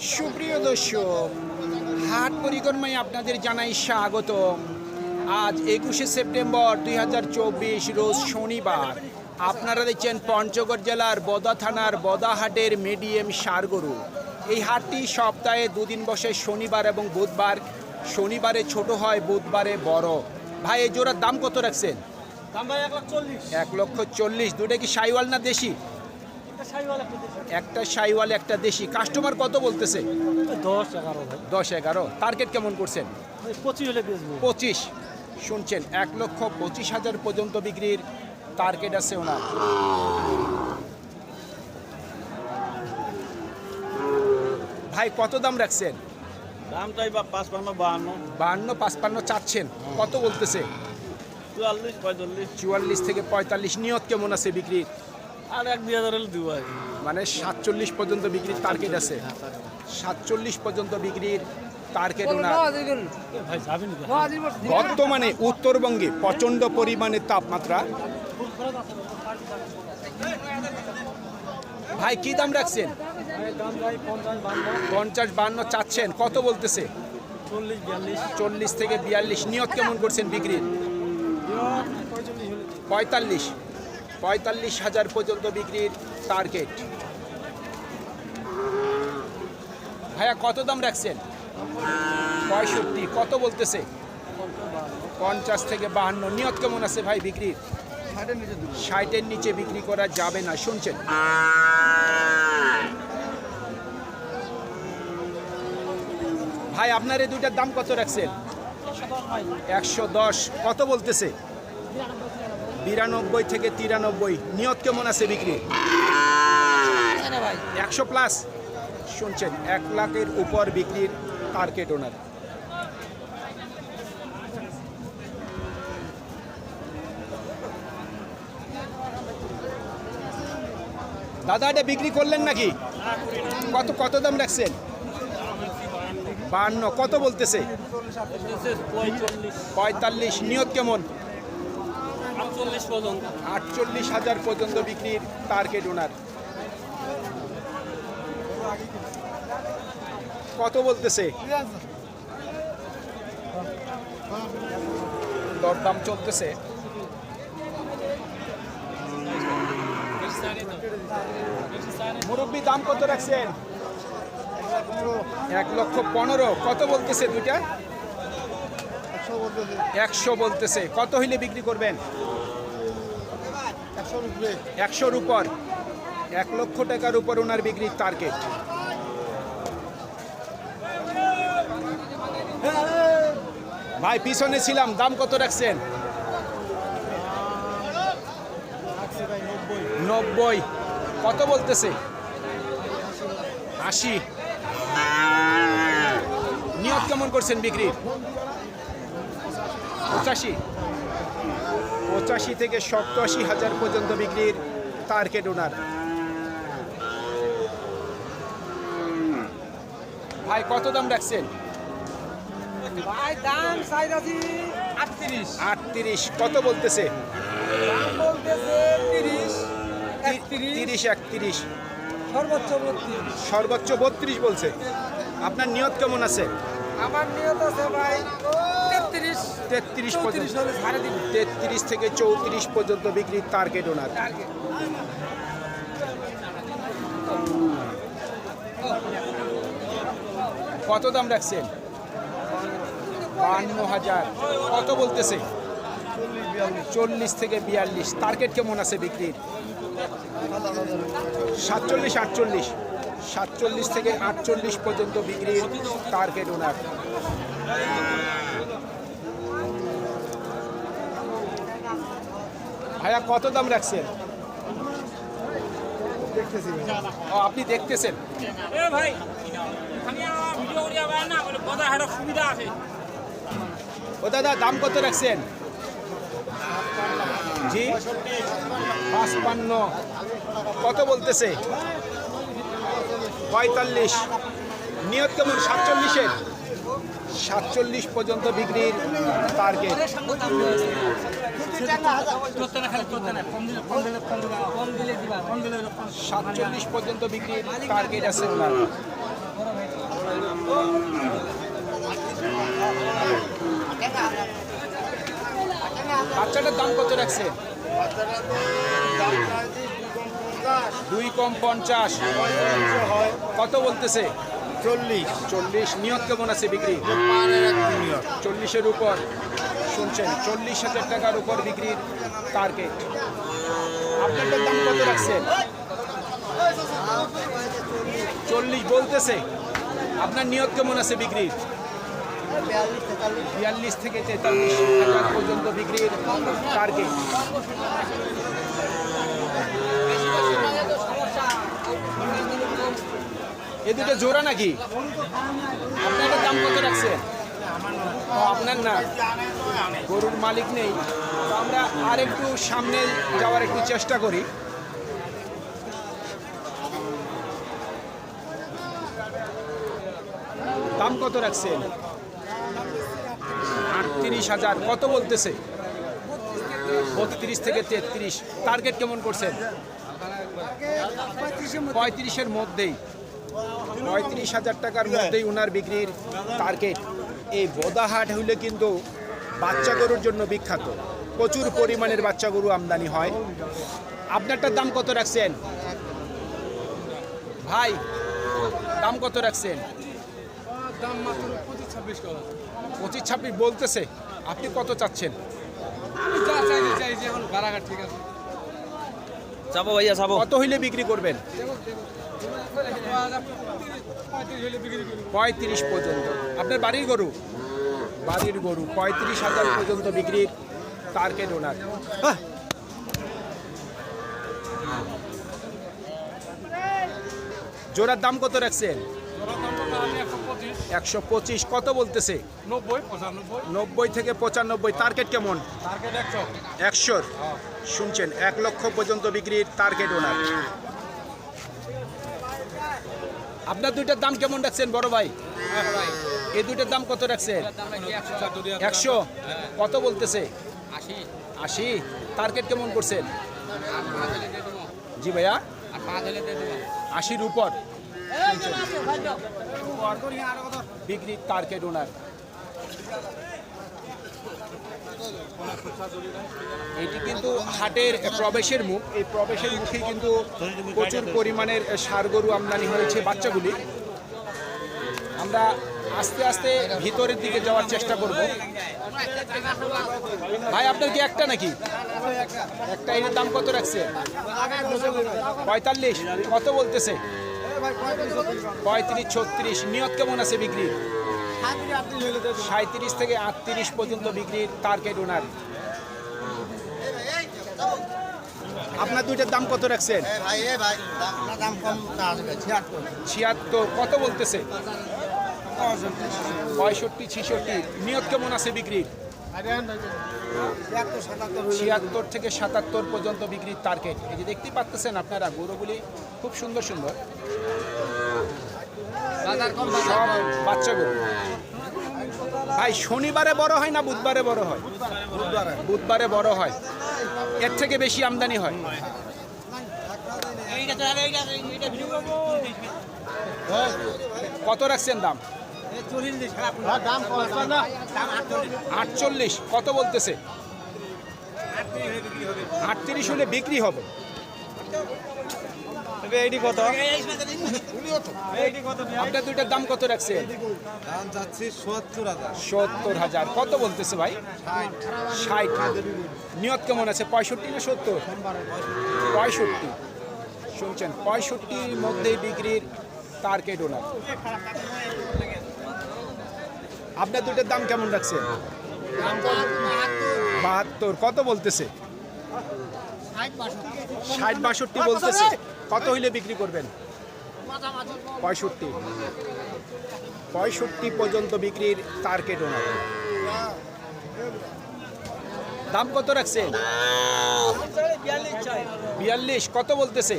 সুপ্রিয় দর্শক হাট পরিক্রমায় আপনাদের জানাই স্বাগত আজ একুশে সেপ্টেম্বর দুই হাজার চব্বিশ রোজ শনিবার। আপনারা দেখছেন পঞ্চগড় জেলার বদা থানার বদাহাটের মিডিয়াম সারগরু। এই হাটটি সপ্তাহে দুদিন বসে শনিবার এবং বুধবার। শনিবারে ছোট হয় বুধবারে বড়। ভাই এই জোড়ার দাম কত রাখছেন? এক এক লক্ষ চল্লিশ। দুটো কি সাইওয়াল না দেশি? একটা শাহিওয়াল একটা দেশি। সাইওয়াল একটা দেশি। কাস্টমার কত বলতেছে? দশ এগারো দশ এগারো। টার্গেট কেমন করছেন? পঁচিশ হলে পঁচিশ। শুনছেন এক লক্ষ পঁচিশ হাজার পর্যন্ত বিক্রির টার্গেট আছে ওনার। ভাই কত দাম রাখছেন? দামটাই বা পাঁচ পান্ন বাহান্ন। বাহান্ন পাঁচপান্ন চাচ্ছেন। কত বলতেছে? চুয়াল্লিশ পঁয়তাল্লিশ। চুয়াল্লিশ থেকে পঁয়তাল্লিশ। নিয়ত কেমন আছে বিক্রির? আর এক দুই হাজার হলে দিব আর কি। মানে সাতচল্লিশ পর্যন্ত বিক্রির টার্গেট আছে। সাতচল্লিশ পর্যন্ত বিক্রির টার্গেট ওনার? বর্তমানে উত্তরবঙ্গে প্রচণ্ড পরিমাণে তাপমাত্রা। ভাই কি দাম রাখছেন? ভাই দাম ভাই পঞ্চাশ বান্ন চাচ্ছেন। কত বলতেছে? চল্লিশ বিয়াল্লিশ। চল্লিশ থেকে বিয়াল্লিশ। নিয়ত কেমন করছেন বিক্রির? পঁয়তাল্লিশ। পঁয়তাল্লিশ হাজার পর্যন্ত বিক্রির টার্গেট ভাইয়া কত দাম রাখছেন? পঁয়ষট্টি কত বলতেছে? পঞ্চাশ থেকে বাহান্ন নিয়ত কেমন আছে ভাই বিক্রির? ষাটের নিচে বিক্রি করা যাবে না শুনছেন? ভাই আপনার এই দুইটার দাম কত রাখছেন? একশো দশ কত বলতেছে? বিরানব্বই থেকে তিরানব্বই। নিয়ত কেমন আছে বিক্রি? একশো প্লাস শুনছেন, এক লাখের উপর বিক্রির টার্গেট ওনার দাদা, এটা বিক্রি করলেন নাকি? কত কত দাম রাখছেন? বান্ন কত বলতেছে? পঁয়তাল্লিশ, নিয়ত কেমন? আটচল্লিশ হাজার পর্যন্ত বিক্রির টার্গেট ওনার কত বলতেছে? দরদাম চলতেছে। মুরব্বী, দাম কত রাখছেন? এক লক্ষ পনেরো। কত বলতেছে দুইটা? একশো বলতেছে। কত হইলে বিক্রি করবেন? একশোর উপর এক লক্ষ টাকার উপর ওনার বিক্রির টার্গেট ভাই, পিছনে ছিলাম, দাম কত রাখছেন? নব্বই। কত বলতেছে? আশি। নিয়ত কেমন করছেন বিক্রি পঁচাশি। পঁচাশি থেকে সপ্তাশি হাজার পর্যন্ত বিক্রির টার্গেট ওনার ভাই কত দাম রাখছেন? ভাই দাম আটত্রিশ। আটত্রিশ কত বলতেছে? তিরিশ একত্রিশ। সর্বোচ্চ বত্রিশ। সর্বোচ্চ বত্রিশ বলছে। আপনার নিয়ত কেমন আছে? আমার নিয়ত আছে ভাই তেত্রিশ তেত্রিশ থেকে চৌত্রিশ পর্যন্ত বিক্রির টার্গেট ওনার। কত দাম রাখছেন? বান্ন হাজার। কত বলতেছে? চল্লিশ থেকে বিয়াল্লিশ। টার্গেট কেমন আছে বিক্রির? সাতচল্লিশ আটচল্লিশ। সাতচল্লিশ থেকে আটচল্লিশ পর্যন্ত বিক্রির টার্গেট ওনার। ভাইয়া কত দাম রাখছেন? ও আপনি দেখতেছেন? ভাই ও দাদা দাম কত রাখছেন? জি? পাঁচপান্ন। কত বলতেছে? পঁয়তাল্লিশ। নিয়ত কেমন? সাতচল্লিশের? সাতচল্লিশ পর্যন্ত বিক্রির টার্গেট সাতচল্লিশ পর্যন্ত বিক্রির টার্গেট আছে ওনার। বাচ্চাটার দাম কত রাখছেন দুই কম পঞ্চাশ। কত বলতেছে? চল্লিশ। চল্লিশ নিয়ত কেমন আছে বিক্রি? চল্লিশের উপর। শুনছেন চল্লিশ হাজার টাকার উপর বিক্রির টার্গেট আপনারটার দাম কত রাখছেন? চল্লিশ বলতেছে। আপনার নিয়ত কেমন আছে বিক্রির? বিয়াল্লিশ থেকে তেতাল্লিশ হাজার পর্যন্ত বিক্রির টার্গেট এ দুটো জোড়া নাকি? আপনার দাম কত রাখছেন? আপনার না। গরুর মালিক নেই। তো আমরা আর একটু সামনে যাওয়ার একটু চেষ্টা করি। দাম কত রাখছেন? আটত্রিশ হাজার। কত বলতেছে? বত্রিশ থেকে তেত্রিশ। টার্গেট কেমন করছেন? পঁয়ত্রিশের মধ্যেই। পঁয়ত্রিশ হাজার টাকার মধ্যেই ওনার বিক্রির টার্গেট এই বোদাহাট হইলে কিন্তু বাচ্চা গরুর জন্য বিখ্যাত। প্রচুর পরিমাণের বাচ্চা গরু আমদানি হয়। আপনারটার দাম কত রাখছেন? ভাই দাম কত রাখছেন? পঁচিশ ছাব্বিশ বলতেছে। আপনি কত চাচ্ছেন? আমি যা চাইছি চাইছি এখন বারাঘাট ঠিক আছে। যাব ভাইয়া যাব। কত হইলে বিক্রি করবেন? পঁয়ত্রিশ পর্যন্ত। আপনার বাড়ির গরু? বাড়ির গরু পঁয়ত্রিশ হাজার পর্যন্ত বিক্রির টার্গেট ওনার! জোড়ার দাম কত রাখছেন? একশো পঁচিশ। কত বলতেছে? নব্বই থেকে পঁচানব্বই। টার্গেট কেমন? একশো। একশোর। শুনছেন এক লক্ষ পর্যন্ত বিক্রির টার্গেট ওনার। আপনার দুইটার দাম কেমন রাখছেন বড় ভাই? এই দুইটার দাম কত রাখছেন? একশো। কত বলতেছে? আশি। টার্গেট কেমন করছেন? জি ভাইয়া। আশির উপর। বিক্রির টার্গেট ওনার এটি কিন্তু হাটের প্রবেশের মুখ। এই প্রবেশের মুখে কিন্তু প্রচুর পরিমাণের সার গরু আমদানি হয়েছে বাচ্চাগুলি। আমরা আস্তে আস্তে ভিতরের দিকে যাওয়ার চেষ্টা করব। ভাই, আপনার কি একটা নাকি? একটা এর দাম কত রাখছে? পঁয়তাল্লিশ। কত বলতেছে? পঁয়ত্রিশ ছত্রিশ। নিয়ত কেমন আছে বিক্রির? সাঁত্রিশ থেকে আটত্রিশ পর্যন্ত বিক্রির টার্গেট ওনার আপনার দুইটার দাম কত রাখছেন? ভাই এ ভাই দাম কম আসবে ছিয়াত্তর। কত বলতেছে? পঁয়ষট্টি ছিষট্টি। নিয়ত কেমন আছে বিক্রির? ছিয়াত্তর ছিয়াত্তর থেকে সাতাত্তর পর্যন্ত বিক্রির টার্গেট এই যে দেখতেই পাচ্ছেন আপনারা গরুগুলি খুব সুন্দর সুন্দর। সব বাচ্চা গরু। ভাই শনিবারে বড় হয় না বুধবারে বড় হয়? বুধবারে বড় হয়। এর থেকে বেশি আমদানি হয়। কত রাখছেন দাম? আটচল্লিশ। কত বলতেছে? আটত্রিশ হলে বিক্রি হবে। এইটি কত? আপনার দুইটার দাম কত রাখছেন? দাম যাচ্ছি সত্তর হাজার। সত্তর হাজার। কত বলতেছে ভাই? ষাট। নিয়ত কেমন আছে? পঁয়ষট্টি না সত্তর? পঁয়ষট্টি। শুনছেন পঁয়ষট্টির মধ্যে বিক্রির টার্গেট ওনার আপনার দুটোর দাম কেমন রাখছেন? বাহাত্তর। কত বলতেছে? ষাট বাষট্টি বলতেছে। কত হইলে বিক্রি করবেন? পঁয়ষট্টি। পঁয়ষট্টি পর্যন্ত বিক্রির টার্গেট ওনার। দাম কত রাখছেন? বিয়াল্লিশ, কত বলতেছে?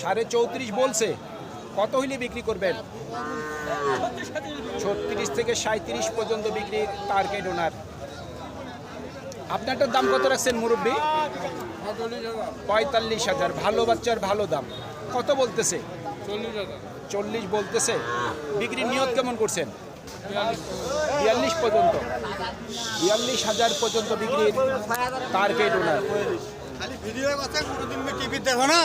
সাড়ে চৌত্রিশ বলছে। কত হইলে বিক্রি করবেন? ছত্রিশ থেকে সাঁত্রিশ পর্যন্ত বিক্রির টার্গেট ওনার। আপনারটার দাম কত রাখছেন, মুরব্বী? পঁয়তাল্লিশ হাজার ভালো বাচ্চার ভালো দাম। কত বলতেছে? চল্লিশ বলতেছে। বিক্রির নিয়ত কেমন করছেন? বিয়াল্লিশ পর্যন্ত। বিয়াল্লিশ হাজার পর্যন্ত বিক্রির টার্গেট ওনার। খালি ভিডিও কথা কোনোদিন টিভি দেখো না?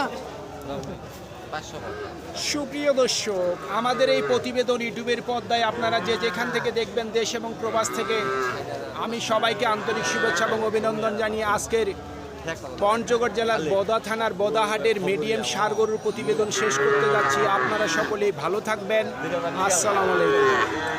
সুপ্রিয় দর্শক আমাদের এই প্রতিবেদন ইউটিউবের পর্দায় আপনারা যে যেখান থেকে দেখবেন দেশ এবং প্রবাস থেকে আমি সবাইকে আন্তরিক শুভেচ্ছা এবং অভিনন্দন জানিয়ে আজকের পঞ্চগড় জেলার বদা থানার বদাহাটের মিডিয়াম সার গরুর প্রতিবেদন শেষ করতে যাচ্ছি। আপনারা সকলেই ভালো থাকবেন। আসসালামু আলাইকুম।